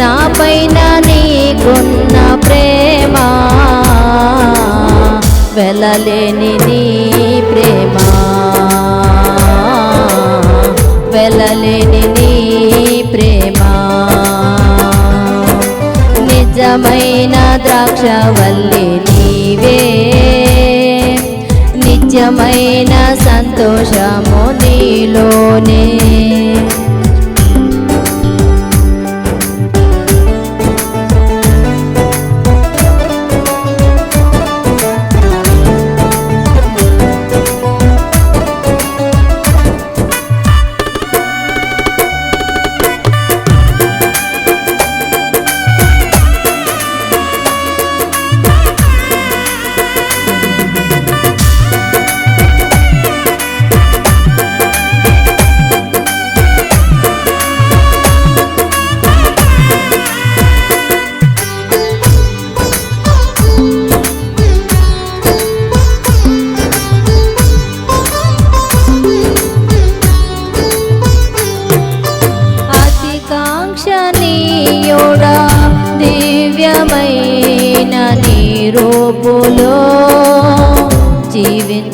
నా పైన నీకున్న ప్రేమ? వెళ్ళలేని నీ ప్రేమ? వెళ్ళలేని నీ ప్రేమ? నిజమైన ద్రాక్షవల్లి నీవే. నిత్యమైన సంతోషము నీలోనే.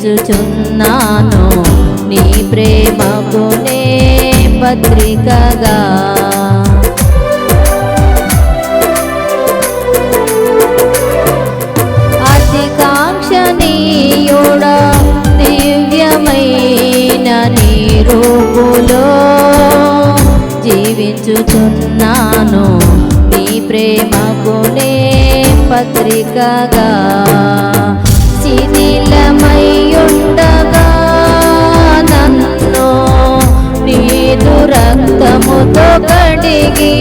జీవించుచున్నాను నీ ప్రేమకునే పత్రికగా. అతికాంక్షణీయుడా దివ్యమైన నీ రూపులో జీవించుచున్నాను. నీ ప్రేమకునే పత్రికగా. శిథిలమయ్యుండగా నన్ను నీదు రక్తముతో కడిగి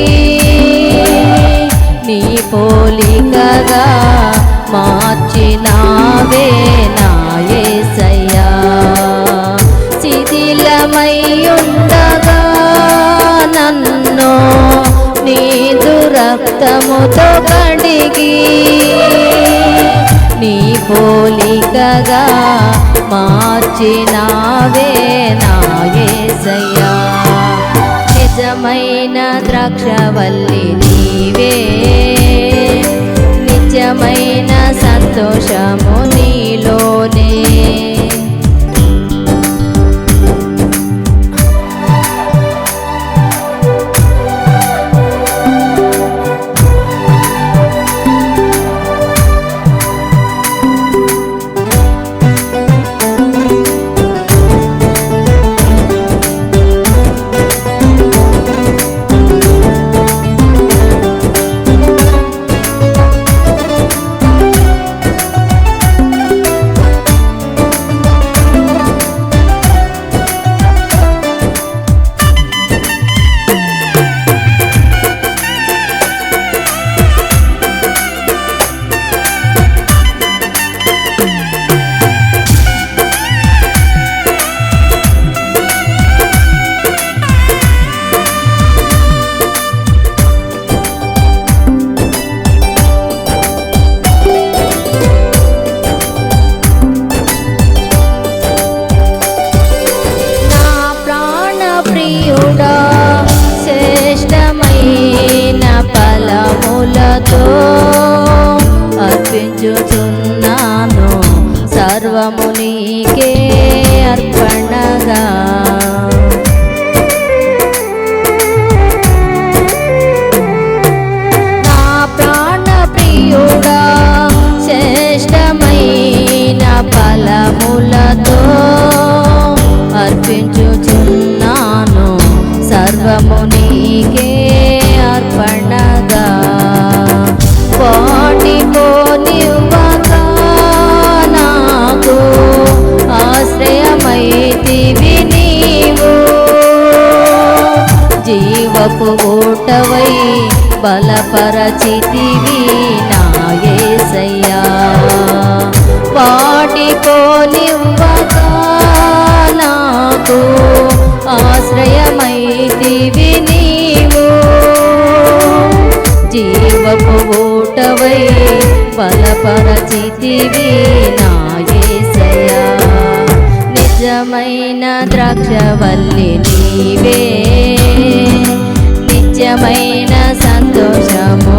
నీ పోలికగా మార్చినావే నా శిథిలమయ్యుండగా నన్ను నీదు రక్తముతో కడిగి నీ పోలికగా మార్చినావే నా యేసయ్యా నిజమైన ద్రాక్షవల్లి నీవే. నిజమైన సంతోషము నీలోనే. అర్పించుచున్నాను సర్వము నీకే అర్పణగా. చితివి నాయసయ్యా యేసయ్యా. వాటికోనివ్వక నాకు ఆశ్రయమైతివి నీవు జీవపు ఓటవై బలపరచితివి చితివి యేసయ్యా. నిజమైన ద్రాక్షవల్లి నీవే. నిత్యమైన సంతోషము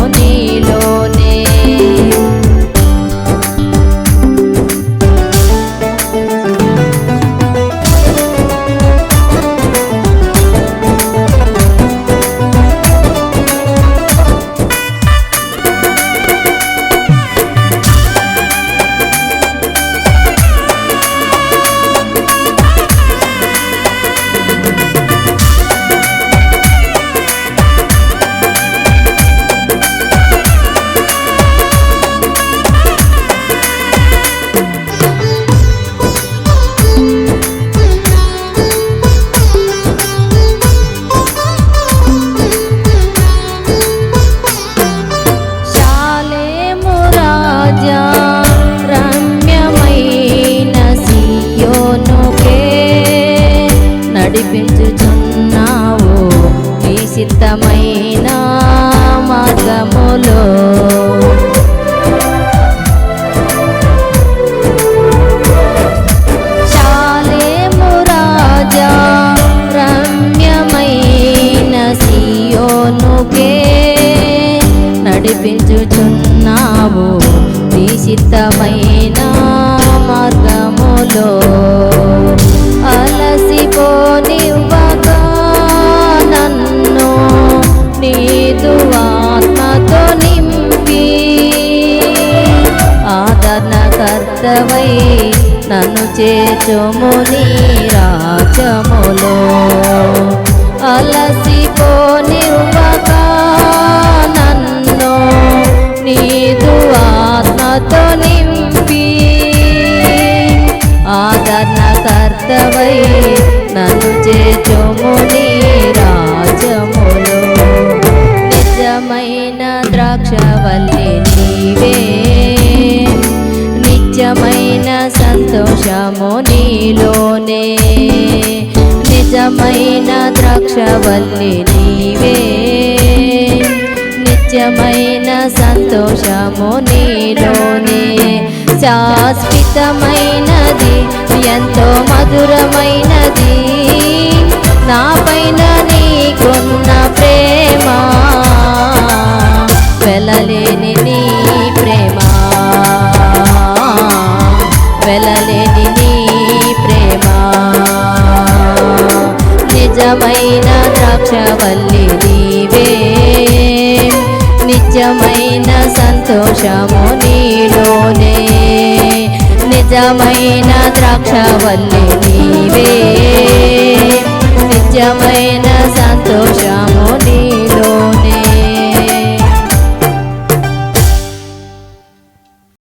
నీలోనే నడిపించుచున్నావు నీ సిద్ధమైన మార్గములో. నడిపించుచున్నావు. నీ సిద్ధమైన మార్గములో. నీదు ఆత్మతో నింపి. ఆదరణకర్తవై నన్ను చేచుము నీ రాజములో అలసిపోని నిత్యమైన ద్రాక్షవల్లి నీవే. నిత్యమైన సంతోషము నీలోనే. నిజమైన ద్రాక్షవల్లి నీవే. నిత్యమైన సంతోషము నీలోనే. శాశ్వతమైనది ఎంతో మధురమైనది. నా పైన నీకున్న ప్రేమ. వెలలేని నీ ప్రేమ. వెలలేని నీ ప్రేమ. నిజమైన ద్రాక్షవల్లి నీవే. నిజమైన సంతోషము నీలోనే. నిజమైన ద్రాక్షవల్లి నీవే. నిజమైన సంతోషము నీలోనే.